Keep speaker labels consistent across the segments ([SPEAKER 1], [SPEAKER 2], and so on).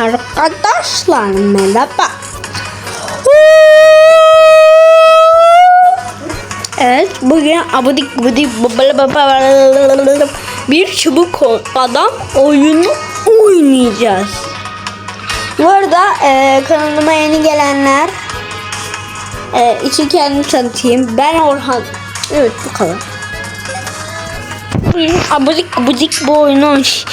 [SPEAKER 1] Arkadaşlar merhaba. Evet bugün abudik gudik bir çubuk adam oyunu oynayacağız. Bu arada e, kanalıma yeni gelenler e, için kendimi tanıtayım. Ben Orhan. Evet bu kadar. Abudik gudik bu oyunu oynayacağız.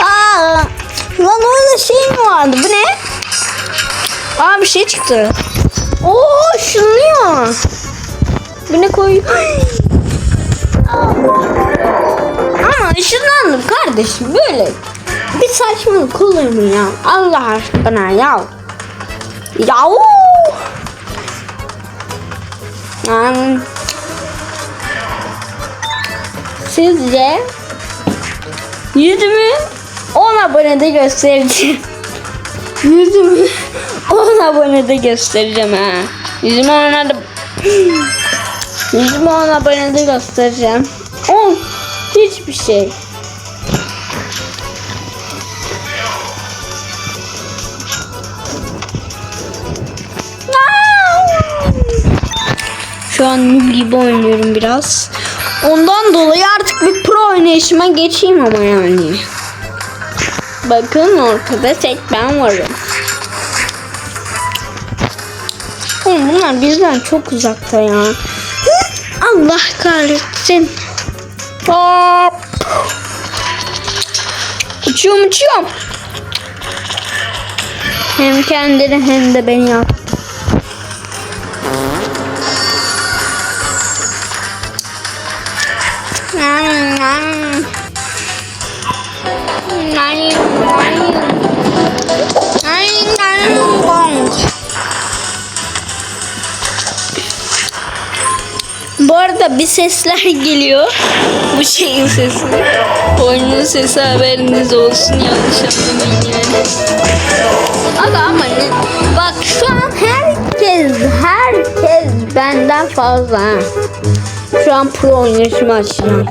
[SPEAKER 1] lan orada şey mi vardı? Bu ne? Aa bir şey çıktı. Oo ışınlıyor. Bu ne koy? Ama ışınlandım kardeşim böyle. Bir saçmalık olur mu ya? Allah aşkına ya. Yahu. Yani, sizce yüzümü 10 abonede göstereceğim. Yüzümü 10 abonede göstereceğim ha. Yüzümü 10 abonede Yüzümü 10 abonede göstereceğim. 10 hiçbir şey. Şu an noob gibi oynuyorum biraz. Ondan dolayı artık bir pro oynayışıma geçeyim ama yani. Bakın ortada tek ben varım. Oğlum bunlar bizden çok uzakta ya. Allah kahretsin. Hop. Uçuyorum uçuyorum. Hem kendini hem de beni yap. Bu arada bir sesler geliyor. Bu şeyin sesi. Oyunun sesi haberiniz olsun. Yanlış anlamayın yani. Aga ama? Bak şu an herkes, herkes benden fazla. ha. Şu an pro oynayışımı açacağım.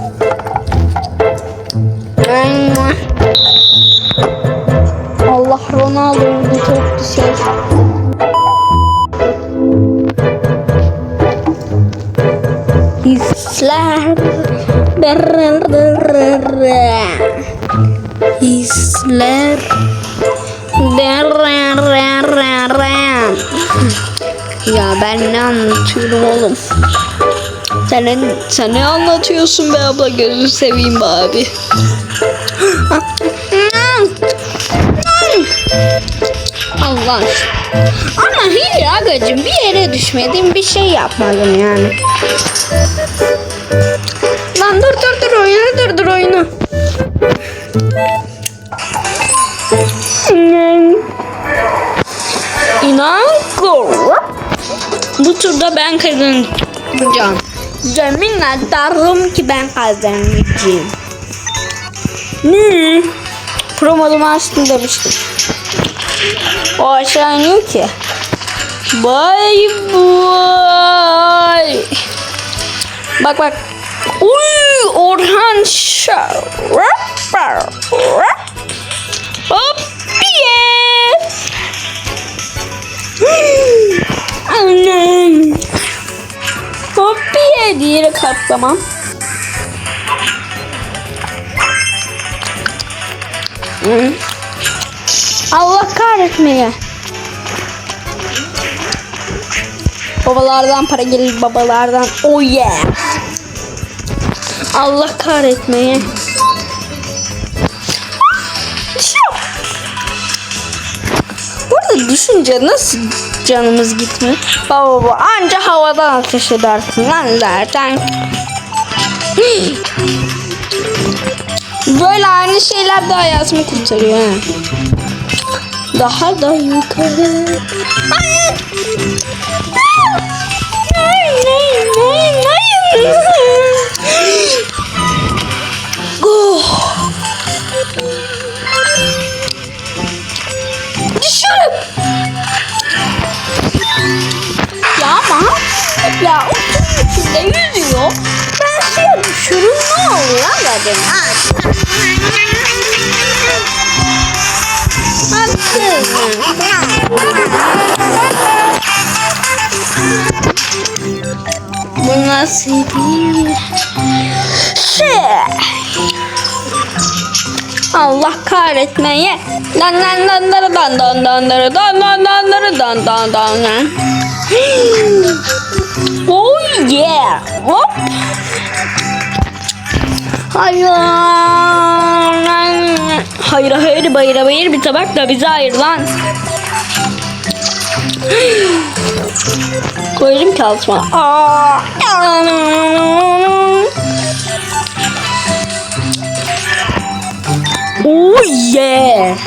[SPEAKER 1] Allah Ronaldo'yu çok şey. Hisler Hisler Ya ben ne anlatıyorum oğlum? Sen, sen ne anlatıyorsun be abla? Gözünü seveyim abi Allah aşkına. Ama hayır agacım bir yere düşmedim bir şey yapmadım yani. Lan dur dur dur oyunu dur dur oyunu. İnan Bu turda ben kazanacağım. Yeminle darım ki ben kazanacağım. Ne? Pro modumu açtım demiştim. O aşağı ki. Bay bay. Bak bak. Uy Orhan Şah. Hop. Annem. Hop diye katlamam. Hı. Kahretmeye. Babalardan para gelir babalardan. Oh yeah. Allah kahretmeye. Burada düşünce nasıl canımız gitmiyor? Baba baba anca havadan ateş edersin lan zaten. Böyle aynı şeyler de hayatımı kurtarıyor. ha. Daha da yukarı. Hayır. Hayır, hayır, hayır. Şey? Allah kahretmeye. Lan lan lan dan dan dan dan dan dan dan dan dan dan dan dan. Oh yeah. Hop. Hayır. Hayır hayır bayır bayır bir tabak da bize ayır lan. Gözüm çalışma. Aa. Oh yeah.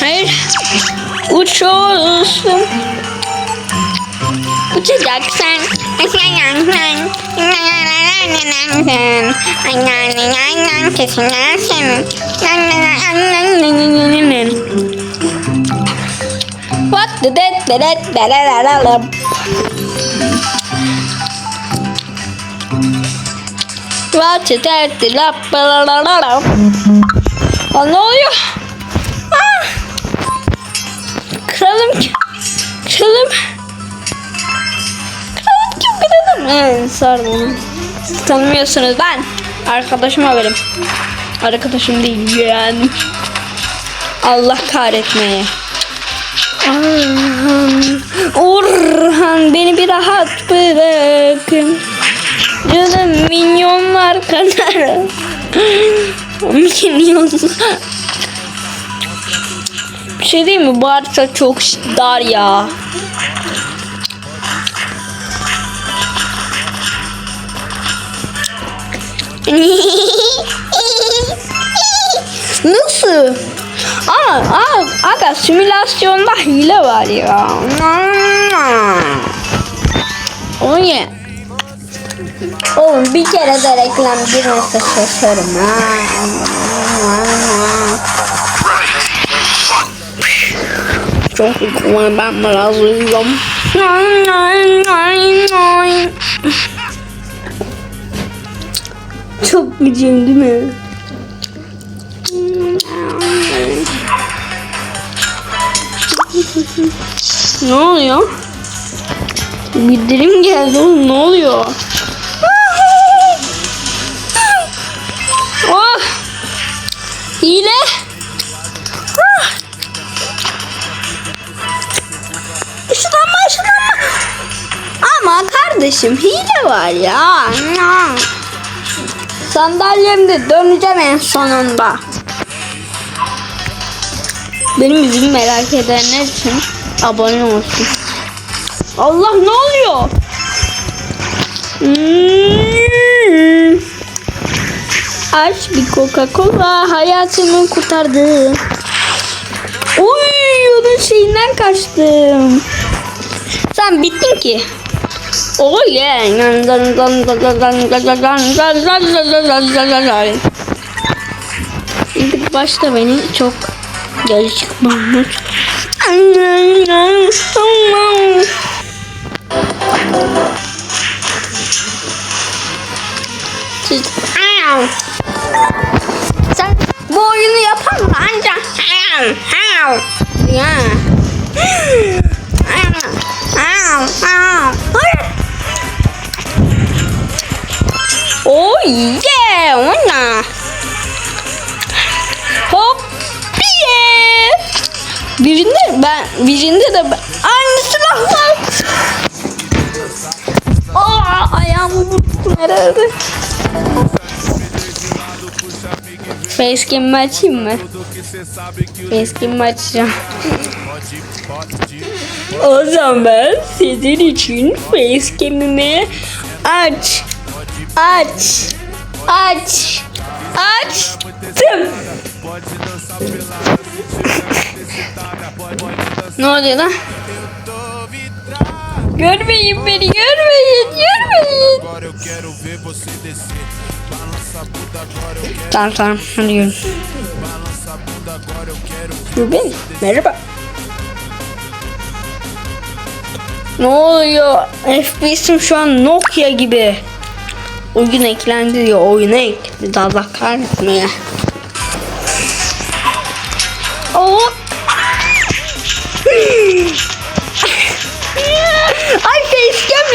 [SPEAKER 1] Hayır. Uçuyorsun. Uçacaksın. Kesin gelsin. The dead the dead the dead the dead Aa, ne oluyor? Aa! Kralım Kralım Kralım kim kralım? Evet sardım. Tanımıyorsunuz ben. Arkadaşım haberim. Arkadaşım değil yani. Allah kahretmeye. Orhan, Orhan beni bir rahat bırakın. Canım milyonlar kadar. Milyon. Bir şey değil mi? Bu çok dar ya. Nasıl? Ama aa, aga simülasyonda hile var ya. O ne? Oğlum bir kere de reklam girmese şaşarım ha. Çok uykum ben biraz uyuyorum. Çok gıcım değil mi? ne oluyor? Bildirim geldi oğlum ne oluyor? oh! Hile! Işınlanma ışınlanma! Ama kardeşim hile var ya. Sandalyemde döneceğim en sonunda. Benim yüzümü merak edenler için abone olsun. Allah ne oluyor? Hmm. Aç bir Coca-Cola hayatımı kurtardı. Uy onun şeyinden kaçtım. Sen bittin ki. Oh yeah. Başta beni çok Gel çık Tamam. Sen bu oyunu yapar mı ancak? Ya. Birinde de. Aynı silah var. Aa, ayağımı vurdum herhalde. Facecam'ı açayım mı? Facecam'ı açacağım. o zaman sizin için facecam'imi aç. Aç. Aç. Açtım. Ne oluyor lan? Görmeyin beni, görmeyin, görmeyin. Tamam tamam, hadi yürü. Rubin, merhaba. Ne oluyor? FPS'im şu an Nokia gibi. Oyun eklendi diyor, oyuna eklendi. Allah kahretsin ya. Oh!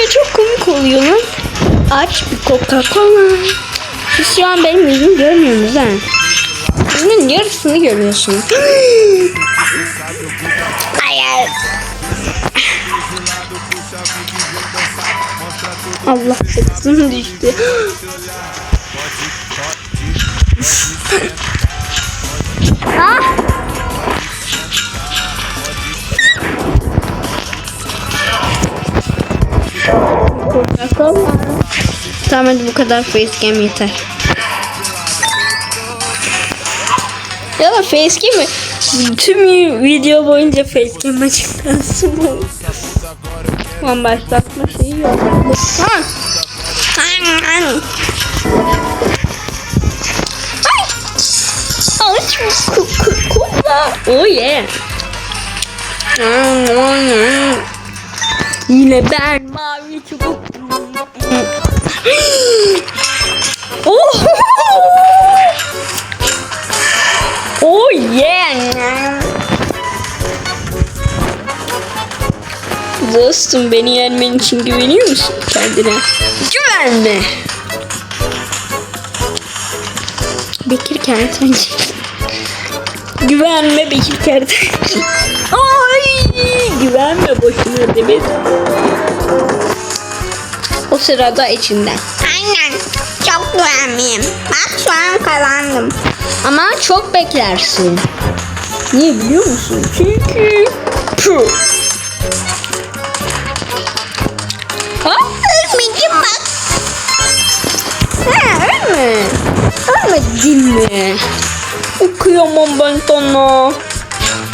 [SPEAKER 1] Facecam'le çok komik oluyor lan. Aç bir Coca-Cola. Siz şu an benim yüzümü görmüyorsunuz ha. Yüzümün yarısını görüyorsunuz. Hayır. Allah sesim düştü. Coca-Cola. Tamam hadi bu kadar facecam yeter. Ya da facecam mi? Tüm video boyunca facecam açıklansın bu. Tamam başlatma şeyi yok. Coca-Cola. Oh yeah. Yine ben mavi çubuk. Oh. oh yeah. Dostum beni yenmen için güveniyor musun kendine? Güvenme. Bekir Kertenci. Güvenme Bekir Kertenci. Ay güvenme boşuna demet. Sırada içinden.
[SPEAKER 2] Aynen. Çok güvenliyim. Bak şu an kazandım.
[SPEAKER 1] Ama çok beklersin. Niye biliyor musun? Çünkü Puh. Ha?
[SPEAKER 2] Ölmedim bak.
[SPEAKER 1] Ha, ölme. Ölmedin mi? Kıyamam ben sana.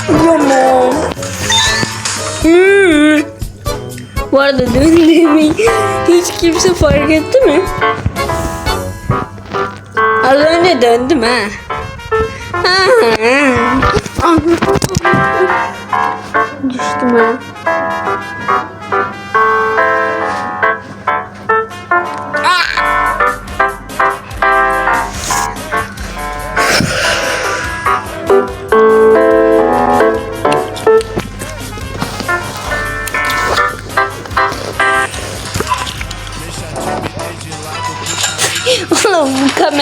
[SPEAKER 1] Kıyamam. Hmm. Bu arada döndüğümü hiç kimse fark etti mi? Az önce döndüm ha. Düştüm ha.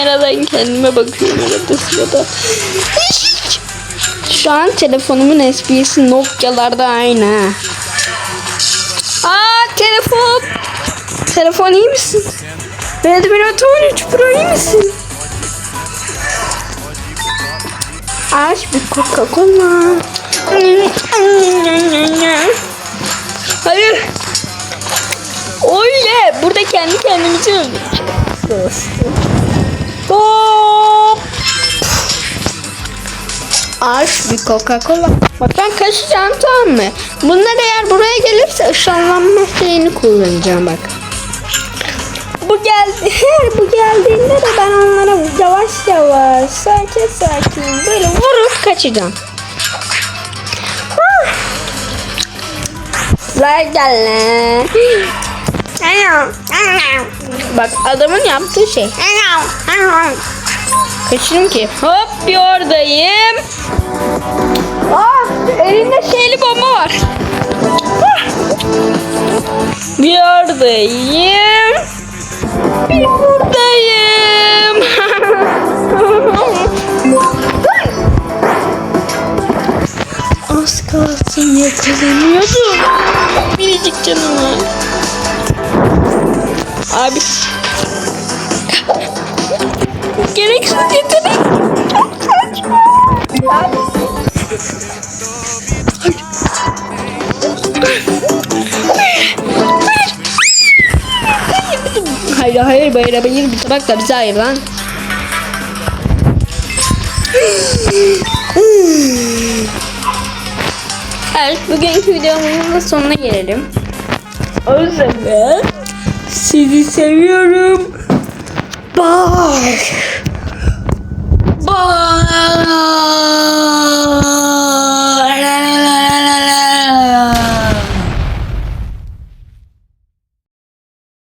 [SPEAKER 1] Kameradan kendime bakıyorum arada sırada. Şu an telefonumun SP'si Nokia'larda aynı ha. Aa telefon. Telefon iyi misin? Redmi Note 13 Pro iyi misin? Aç bir Coca-Cola. Hayır. Öyle. Burada kendi kendimizi öldüreceğiz. Hop. Aç bir Coca-Cola. Bak ben kaçacağım tamam mı? Bunlar eğer buraya gelirse ışınlanma şeyini kullanacağım bak. Bu geldi. Her bu geldiğinde de ben onlara yavaş yavaş sakin sakin böyle vurup kaçacağım. Ver gel lan. Bak adamın yaptığı şey. Kaçırım ki. Hop bir oradayım. Ah elinde şeyli bomba var. Ah. Bir oradayım. Bir buradayım. Az kalsın yakalanıyordum. Biricik canım. Abi. Gereksiz yetenek. Çok saçma. Hayır hayır hayır bir tabak da bize hayır lan. Evet bugünkü videomuzun da sonuna gelelim. O zaman sizi seviyorum. Bye. Bye.